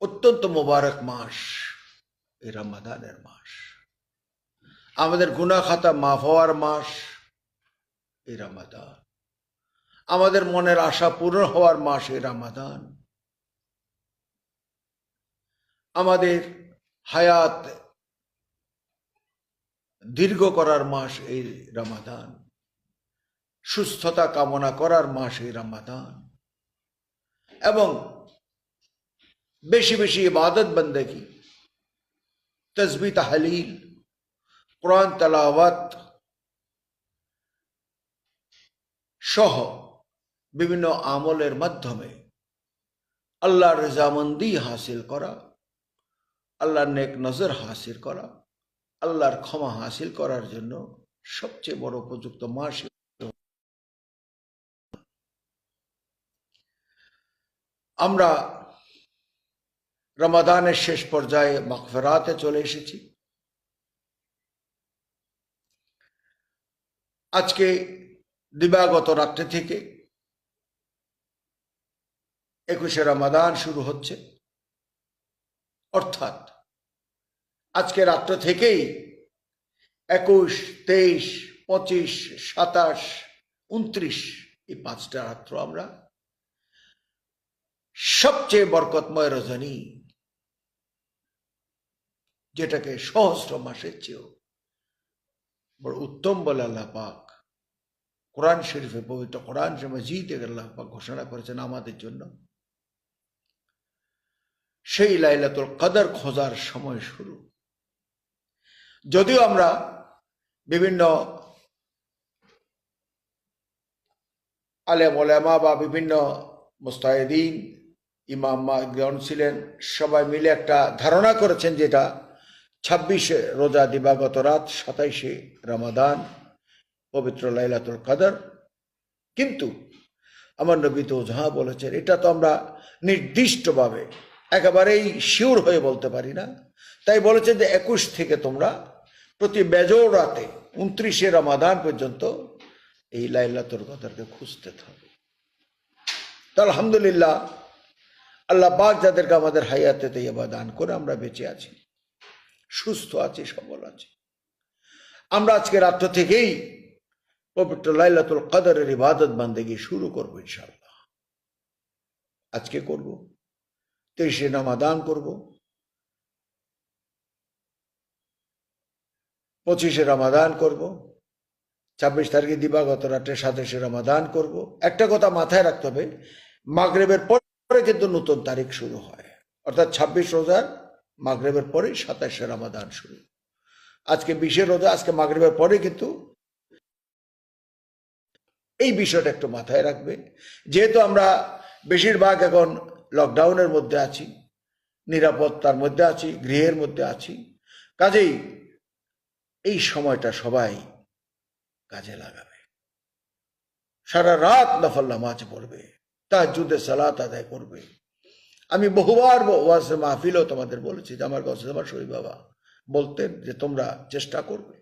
অত্যন্ত মোবারক মাস এই রমাদানের মাস। আমাদের গুনা খাতা মাফ হওয়ার মাস এই রমাদান। আমাদের মনের আশা পূরণ হওয়ার মাস এই রমাদান। আমাদের হায়াত দীর্ঘ করার মাস এই রমাদান। সুস্থতা কামনা করার মাস এই রমাদান। এবং বেশি বেশি ইবাদত বন্দেগি। তসবি তাহলিল, কোরআন তালাওয়াত, সহ বিভিন্ন আমলের মাধ্যমে আল্লাহর রেজামন্দি হাসিল করা, আল্লাহর নেক নজর হাসিল করা, আল্লাহর ক্ষমা হাসিল করার জন্য সবচেয়ে বড় উপযুক্ত মাস আমরা রমাদানের শেষ পর্যায়ে মাগফেরাতে চলে এসেছি। আজকে দিবাগত রাত্রে থেকে একুশে রমাদান শুরু হচ্ছে। অর্থাৎ আজকে রাত্র থেকেই একুশ, তেইশ, পঁচিশ, সাতাশ, উনত্রিশ এই পাঁচটা রাত্র আমরা সবচেয়ে বরকতময় রজনী যেটাকে সহস্র মাসের চেয়েও বড় উত্তম বলে আল্লাহ পাক কোরআন শরীফে পবিত্র কোরআন মজিদে আল্লাহ পাক ঘোষণা করেছেন আমাদের জন্য। সেই লাইলাতুল কদর খোঁজার সময় শুরু। যদিও আমরা বিভিন্ন আলেম ওলেমা বা বিভিন্ন মুস্তাহিদিন, ইমাম ছিলেন, সবাই মিলে একটা ধারণা করেছেন যেটা ছাব্বিশে রোজা দিবাগত রাত, সাতাইশে রমাদান, পবিত্র লাইলাতুল কাদর। কিন্তু আমার নবী তো যাহা বলেছেন, এটা তো আমরা নির্দিষ্টভাবে একেবারেই শিওর হয়ে বলতে পারি না। তাই বলেছে যে একুশ থেকে তোমরা প্রতি বেজোর রাতে উনত্রিশে রমাদান পর্যন্ত এই লাইলাতুল কদরকে খুঁজতে থাকবে তো আলহামদুলিল্লাহ, আল্লাহ পাক যাদেরকে আমাদের হায়াতে তৈবা দান করে আমরা বেঁচে আছি। সুস্থ আছি, সবল আছি। আমরা আজকে রাত্র থেকেই পবিত্র লাইলাতুল কদরের ইবাদত বান্দেগি শুরু করব ইনশাল্লাহ আজকে করব তেইশে নামাদান করব, পঁচিশে রমাদান করব, ছাব্বিশ তারিখে দিবাগত রাত্রে সাতাশে রমাদান করব। একটা কথা মাথায় রাখতে হবে, মাগরেবের পরে কিন্তু নতুন তারিখ শুরু হয়। অর্থাৎ ছাব্বিশ রোজার মাগরেবের পরে সাতাশে রামাদান শুরু। আজকে বিশে রোজা, আজকে মাগরেবের পরে কিন্তু এই বিষয়টা একটু মাথায় রাখবে। যেহেতু আমরা বেশিরভাগ এখন লকডাউনের মধ্যে আছি, নিরাপত্তার মধ্যে আছি, গৃহের মধ্যে আছি, কাজেই এই সময়টা সবাই কাজে লাগাবে। সারা রাত নফল নামাজ পড়বে তাহাজুদে সালাত আদায় করবে। আমি বহুবার ওয়াজ মাহফিলও তোমাদের বলেছি যে, আমার কাছে আমার শরীর বাবা। বলতেন যে, তোমরা চেষ্টা করবে।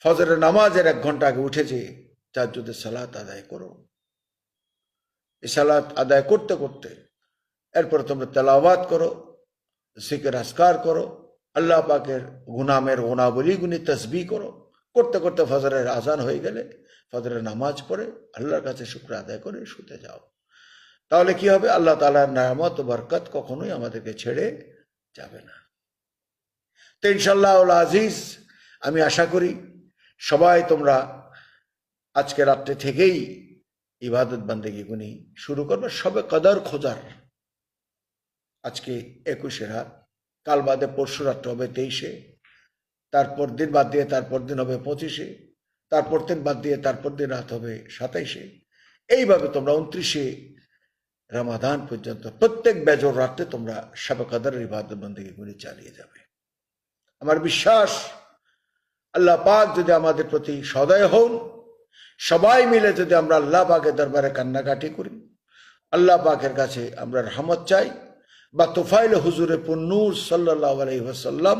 ফজরের নামাজের এক ঘণ্টা আগে উঠেছে তাহাজুদে সালাত আদায় করো। এই সালাত আদায় করতে করতে এরপর তোমরা তেলাওয়াত করো সিকের আসকার করো, আল্লাহ পাকের গুনামের গুণাবলী গুনি তসবি করো। করতে করতে ফজরের আজান হয়ে গেলে, ফজরের নামাজ পড়ে আল্লাহর কাছে শুক্র আদায় করে শুতে যাও। তাহলে কি হবে? আল্লাহ তালার নামত বরকত কখনোই আমাদেরকে ছেড়ে যাবে না। তো ইনশাল্লাহ আজিজ, আমি আশা করি সবাই তোমরা আজকে রাত্রে থেকেই ইবাদত বান্দেগি গুনি শুরু করবে। সবে কদর খোঁজার আজকে একুশে রাত, কাল বাদে পরশু রাত্র হবে তেইশে, তারপর দিন বাদ দিয়ে তারপর দিন হবে পঁচিশে, তারপর দিন বাদ দিয়ে তারপর দিন রাত হবে সাতাইশে। এইভাবে তোমরা উনত্রিশে রামাদান পর্যন্ত প্রত্যেক বেজর রাতে তোমরা সবে কদরের ইবাদত বন্দী গুলি চালিয়ে যাবে। আমার বিশ্বাস, আল্লাহ পাক যদি আমাদের প্রতি সদয় হন, সবাই মিলে যদি আমরা আল্লাহ পাকের দরবারে কান্নাকাটি করি, আল্লাহ পাকের কাছে আমরা রহমত চাই, বা তোফাইল হুজুরে পুন্নুর সাল্লাহ আলহিহাসাল্লাম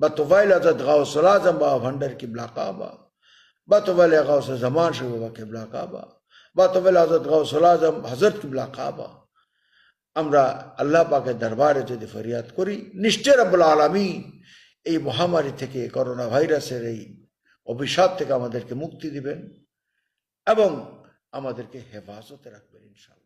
বা তোফাইল আজাদ গাউসল বা ভান্ডার কিবলা কাবা, বা তোফাইল গাউস জামান শহবা কিবলা কাবা বা তবে হজরত গাউসল আজম হজরত কিবলা কাবা। আমরা আল্লাহ পাকের দরবারে যদি ফরিয়াদ করি নিশ্চয় রব্বুল আলমী এই মহামারী থেকে করোনা ভাইরাসের এই অভিশাপ থেকে আমাদেরকে মুক্তি দিবেন এবং আমাদেরকে হেফাজতে রাখবেন ইনশাল্লাহ